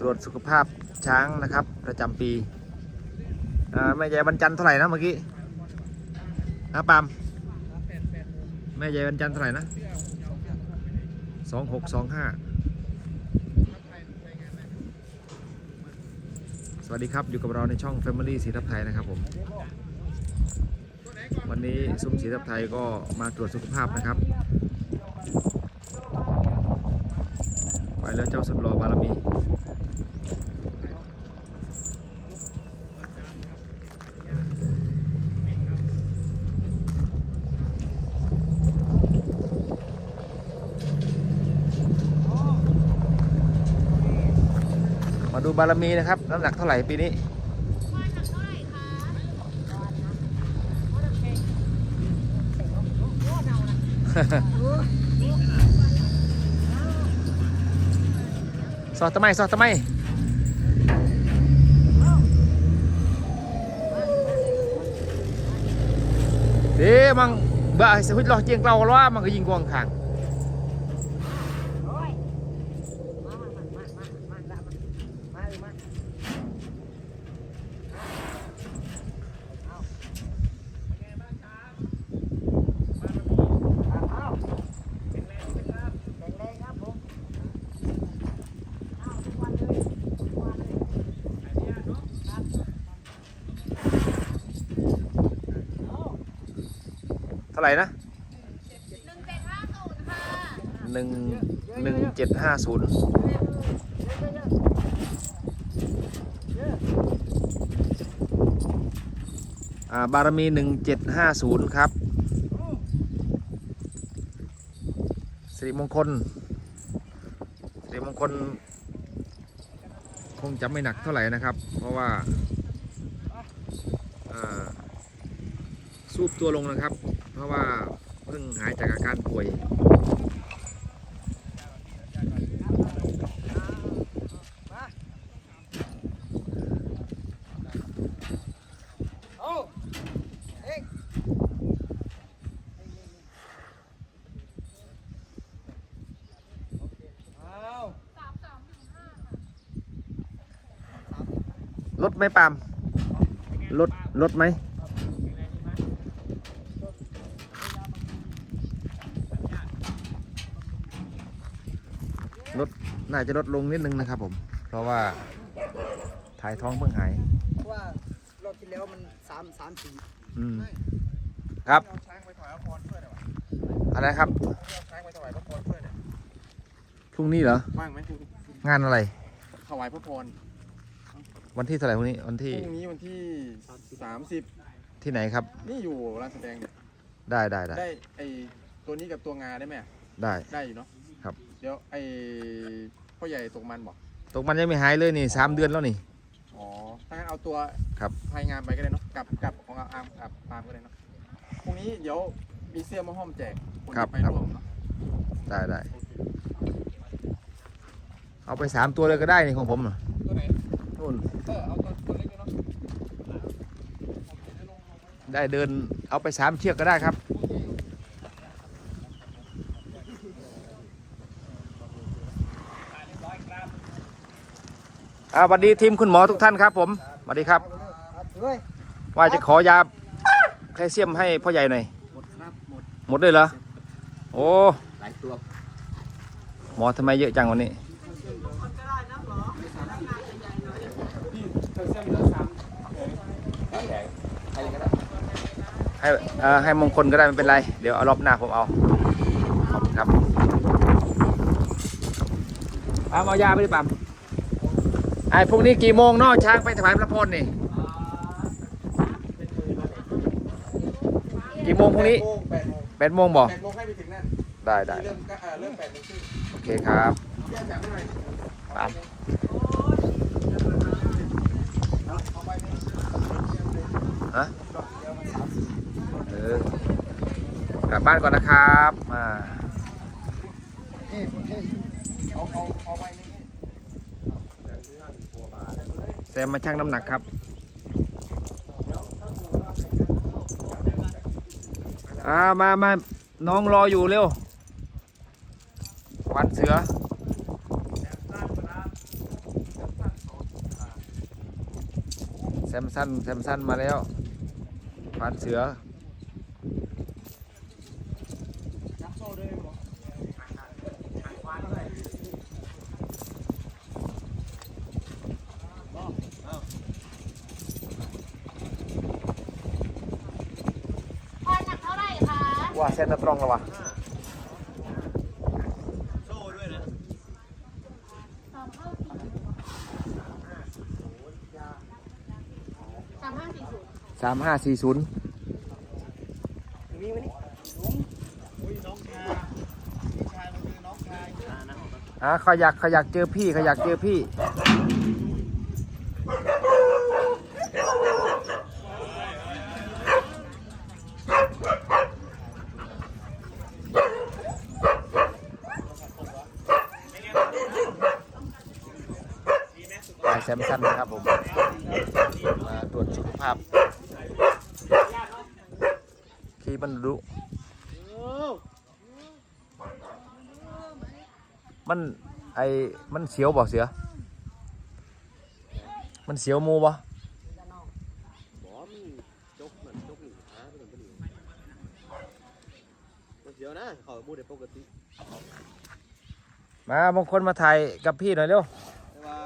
ตรวจสุขภาพช้างนะครับ ประจำปีแม่ใหญ่บรรจันเท่าไหร่นะเมื่อกี้นะปามแม่ใหญ่บรรจันเท่าไหร่นะสองหกสองห้าสวัสดีครับ อยู่กับเราในช่อง Family สีทับไทยนะครับผม วันนี้ซุ้มสีทับไทยก็มาตรวจสุขภาพนะครับ ไปแล้วเจ้าสุดหล่อบารมี บารมีนะครับ น้ำหนักเท่าไหร่ปีนี้สอดทำไมสอดทำไมเด้มังบ่าสวิตลอเจียงเราล้ว่ามันก็ยิงกวางขาง เท่าไหร่นะหนึ่งหนึ่งเจ็ดห้าศูนย์อ่า บารมีหนึ่งเจ็ดห้าศูนย์ครับสิริมงคลสิริมงคล คงจะไม่หนักเท่าไหร่นะครับ เพราะว่าอ่าสูบตัวลงนะครับ เพราะว่าเพิ่งหายจากอาการป่วย ลดไหมปาล์มลดลดไหมลดน่าจะลดลงนิดนึงนะครับผม เพราะว่าถ่ายท้องเพิ่งหายเพราะว่ารอบที่แล้วมันสามสามสี่อืมครับเอาช้างไปถวายพระพรช่วยหน่อยวะอะไรครับเอาช้างไปถวายพระพรช่วยหน่อยพรุ่งนี้เหรอว่างไหมพรุ่งนี้งานอะไรถวายพระพร วันที่เท่าไหร่พรุ่งนี้วันพที่รุ่งนี้วันที่สามสิบที่ไหนครับ นี่อยู่ร้านแสดงเนี่ยได้ได้ได้ได้ไอตัวนี้กับตัวงาได้ไหมอะได้ ได้อยู่เนาะครับ เดี๋ยวไอพ่อใหญ่ตกมันบอกตกมันยังไม่หายเลยนี่สามเดือนแล้วนี่ อ๋อถ้างั้นเอาตัวครับ พายงานไปก็ได้เนาะกับกับของอาร์มกับปาล์มก็ได้เนาะพรุ่งนี้เดี๋ยวมีเสื้อมาห้อมแจกคนที่ไปร่วมเนาะได้ได้เอาไปสามตัวเลยก็ได้นี่ของผมน่ะตัวไหนนู่น เออเอาตัวตัวเล็กด้วยเนาะได้เดินเอาไปสามเชือกก็ได้ครับ อ่าสวัสดีทีมคุณหมอทุกท่านครับผมสวัสดีครับครับเฮ้ยว่าจะขอยาแคลเซียมให้พ่อใหญ่หน่อย หมดครับ หมด หมดเลยเหรอ โอ้ หลายตัว หมอทำไมเยอะจังวันนี้ ให้เอ่อให้มงคลก็ได้ไม่เป็นไร เดี๋ยวเอารอบหน้าผมเอาขอบคุณครับเอาเอายาไปดิปั๊มไอ้พรุ่งนี้กี่โมงเนอช้างไปถวายพระพรนี่ กี่โมงพรุ่งนี้ แปดโมงแปดโมงบอกแปดโมงให้ไปถึงนั่นได้ได้ที่เริ่มก็เอ่อเริ่มแปดโมงครึ่งโอเคครับแยกจากเมื่อไหร่ ปั๊ม ฮะเออกลับบ้านก่อนนะครับอ่าเอาเอาเอาไว้นี่แซมมาชั่งน้ำหนักครับอ่ามามาน้องรออยู่เร็ว วันเสือมสันแซมสันมาแล้ว ผ่านเสือควายหนักเท่าไหร่คะว่าเส้นตรงแล้ววะ สามห้าสี่ศูนย์ สามห้าสี่ศูนย์อ่าเขอยากเขาอยากเจอพี่ขอยากเจอพี่ปแซมสันนะครับผมมาตรวจสุขภาพ ขี่ มันดุมันไอมันเสียวบ่เสือมันเสียวหมูบ่เดี๋ยวนะเขาพูดได้ปกติ มาบางคนมาถ่ายกับพี่หน่อยเร็วแต่ว่า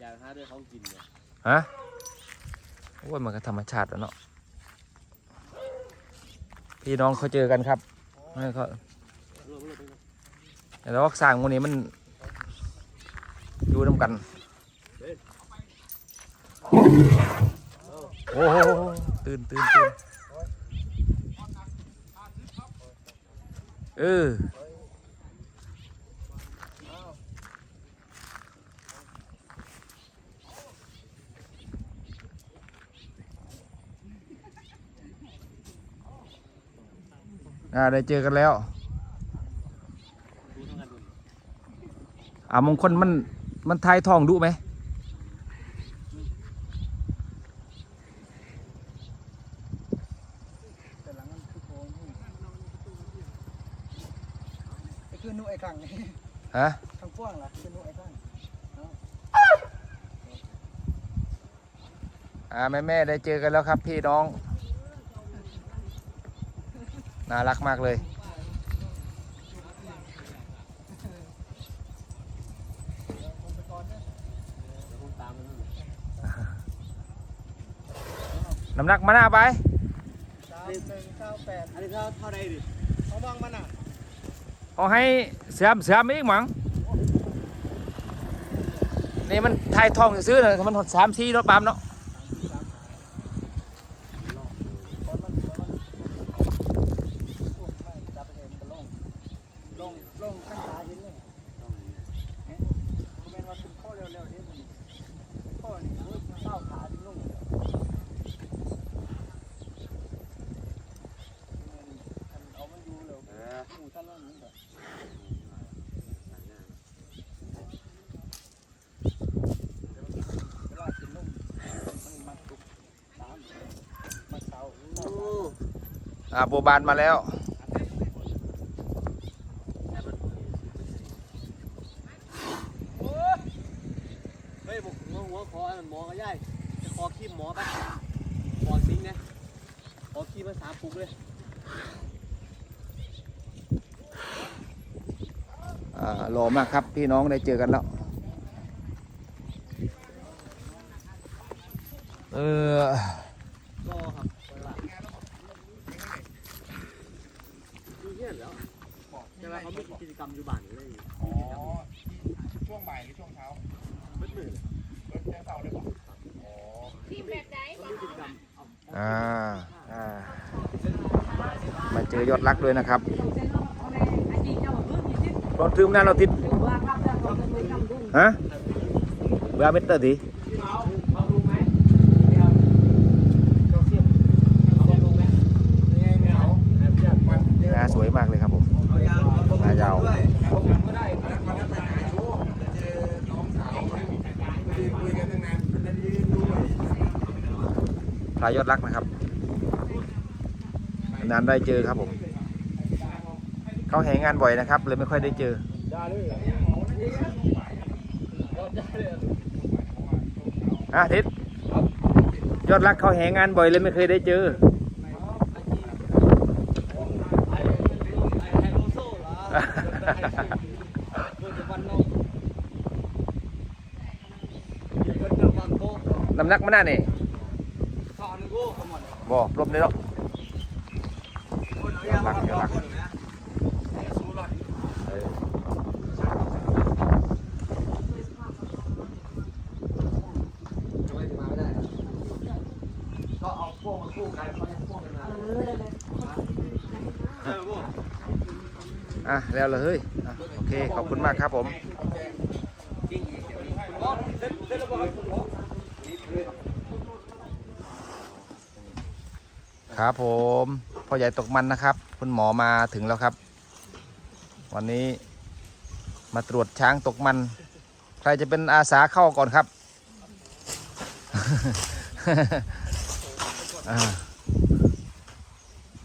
อยากหาด้วยของกินเนี่ยฮะโอ้ยมันก็ธรรมชาติแล้วเนาะ พี่น้องเขาเจอกันครับไม่เขารวมรวมไปแล้วสร้างคนนี้มันอยู่น้ำกันโอ้โหตื่นตื่นตื่นเออ อ่าได้เจอกันแล้วอ่ามงคลมันมันทายทองดุไหมแต่หลังมันคือโค้งไอ้คือนุ่ไอ้ขังนี่ฮะทางกว้างล่ะคือนุ่ไอ้ขังอ่าแม่แม่ๆได้เจอกันแล้วครับพี่น้อง น่ารักมากเลยตามมันน้ำหนักมาหน้าไปสามหนึ่งเก้าแปดอันนี้เท่าเท่าใดดิเขาบังมันอะเอาให้เสือมเสือมอีกมั้งนี่มันทายทองซื้อๆนะมันหดสามสี่รถปั๊มเนาะ ตอนมันตอนมันไม่จับไปเองมันก็ลงลงลงข้างขาเห็นเลยเห็นแม่นว่าเป็นข้อเร็วๆนี่มันข้อนี่คือเท้าขาที่ลงเอามันอยู่เร็ว เออ หมูท่านนั่นนี่แบบเวลากินนมมันมัดตุกสามมัดเสา อ่าโบบานมาแล้ว เฮ้ยบุกหัวหัวคอมันหมอก็ย่ายจะคอขี้หมอปะคอซิงนะคอขี้มาสามปุกเลยอ่าหล่อมากครับ พี่น้องได้เจอกันแล้ว เออรอครับเวลาดูเงี้ยแล้วแต่ว่าเขามี กิจกรรมอยู่บ้านอยู่เลยอ๋อช่วงบ่ายหรือช่วงเช้ามืดมืดรถแจ้งเสาเลยป่ะอ๋อทีมแบบไหนเขามีกิจกรรมเอาอ่าอ่ามาเจอยอดรักด้วยนะครับรถทึมหน้าเราติดฮะเบื่อเมตเตอร์ทีงาสวยมากเลยครับผมงายาวคุยกันตั้งนานนาทีดูหน่อยพลายยอดรักนะครับนานได้เจอครับผม เขาแห่งานบ่อยนะครับ เลยไม่ค่อยได้เจออะทิศยอดรักเขาแหงานบ่อยเลยไม่เคยได้เจอไอ้ไฮโลโซ่เหรอเมื่อจะวั นนอกเดี๋ยวเดินบางโก้น้ำหนักมันน่านี่ข้าวนึงโก้ขมวดบ่รบเลยเนาะยอดรักยอดรัก เออ ทำไมถึงมาไม่ได้ครับก็เอาพวกมาคู่กันเขาจะพวกกันมาเออพวก อะแล้วเลยเฮ้ยอะโอเคขอบคุณมากครับผมครับผมพ่อใหญ่ตกมันนะครับ คุณหมอมาถึงแล้วครับ วันนี้มาตรวจช้างตกมัน ใครจะเป็นอาสาเข้าก่อนครับ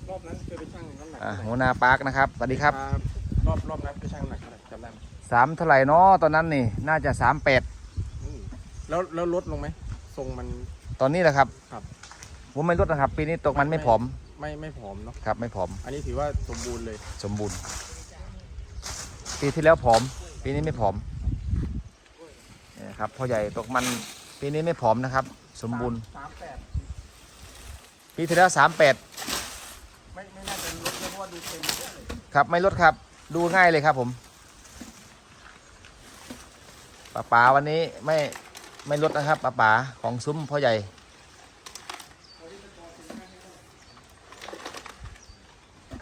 รอบนั้นเคยไปชั่งน้นักอะเท่าไหร่หัวหน้าปาร์คนะครับสวัสดีครับ รอบรอบนั้นไปชั่งน้ำหนักเท่าไหร่จำได้ไหมสามเท่าไหร่เนาะตอนนั้นนี่ น่าจะสามแปดอืมแล้วแล้วลดลงไหมทรงมัน ตอนนี้แหละครับครับ ผมไม่ลดนะครับ ปีนี้ตกมันไม่ผอมไม่ไม่ผอมเนาะครับไม่ผอมอันนี้ถือว่าสมบูรณ์เลยสมบูรณ์ ปีที่แล้วผอม ปีนี้ไม่ผอมเนี่ยครับพ่อใหญ่ตกมันปีนี้ไม่ผอมนะครับ สมบูรณ์สามแปดปีที่แล้วสามแปดไม่ไม่น่าจะลดเพราะว่าดูเต็มเยอะเลยครับไม่ลดครับ ดูง่ายเลยครับผมป๋าป๋าวันนี้ไม่ไม่ลดนะครับป๋าป๋าของซุ้มพ่อใหญ่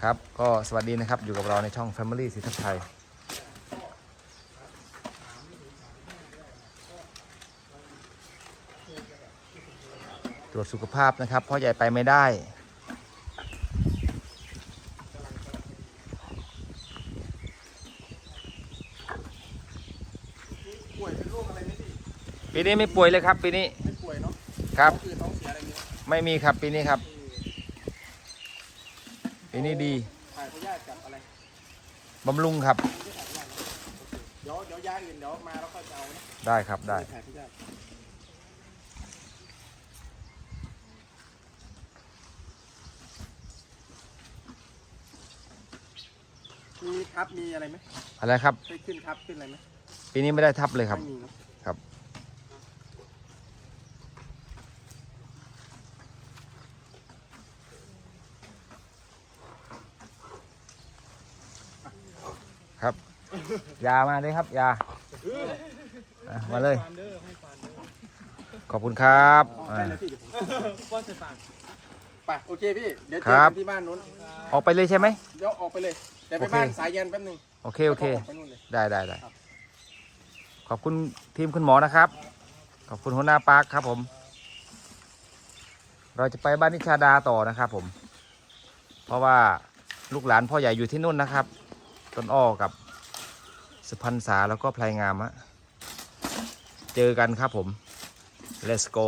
ครับก็สวัสดีนะครับอยู่กับเราในช่อง Family สิทธิชัยตรวจสุขภาพนะครับพ่อใหญ่ไปไม่ได้ ป่วยเป็นโรคอะไรไหมพี่ ปีนี้ไม่ป่วยเลยครับ ปีนี้ไม่ป่วยเนาะครับ ท้องอืดท้องเสียอะไรอย่างเงี้ยไม่มีครับปีนี้ครับ ปีนี้ดีถ่ายพยาธิกับอะไรบำรุงครับเดี๋ยวเดี๋ยวยาอื่นเดี๋ยวมาแล้วค่อยจะเอานะได้ครับได้ ถ่ายพยาธิมีทับมีอะไรไหมอะไรครับเคยขึ้นทับขึ้นอะไรไหมปีนี้ไม่ได้ทับเลยครับ ไม่มีเนอะ ครับ ครับ ยามาเลยครับยาอะมาเลย ขอบคุณครับอ่า ไปโอเคพี่ เดี๋ยวเจครัอบกันที่บ้านนู้นออกไปเลยใช่ไหม เดี๋ยวออกไปเลย แต่ไปโอเค บ้านสายเย็นแป๊บหนึงโอเค โอเค แล้วก็กไปนู่นเลย ได้ได้ได้ครับ ขอบคุณทีมคุณหมอนะครับ ขอบคุณหัวหน้าปาร์คครับผม เราจะไปบ้านนิชาดาต่อนะครับผม เพราะว่าลูกหลานพ่อใหญ่อยู่ที่นู่นนะครับ ต้นอ้อกับ สุพรรณษาแล้วก็พลายงามฮะเจอกันครับผม let's go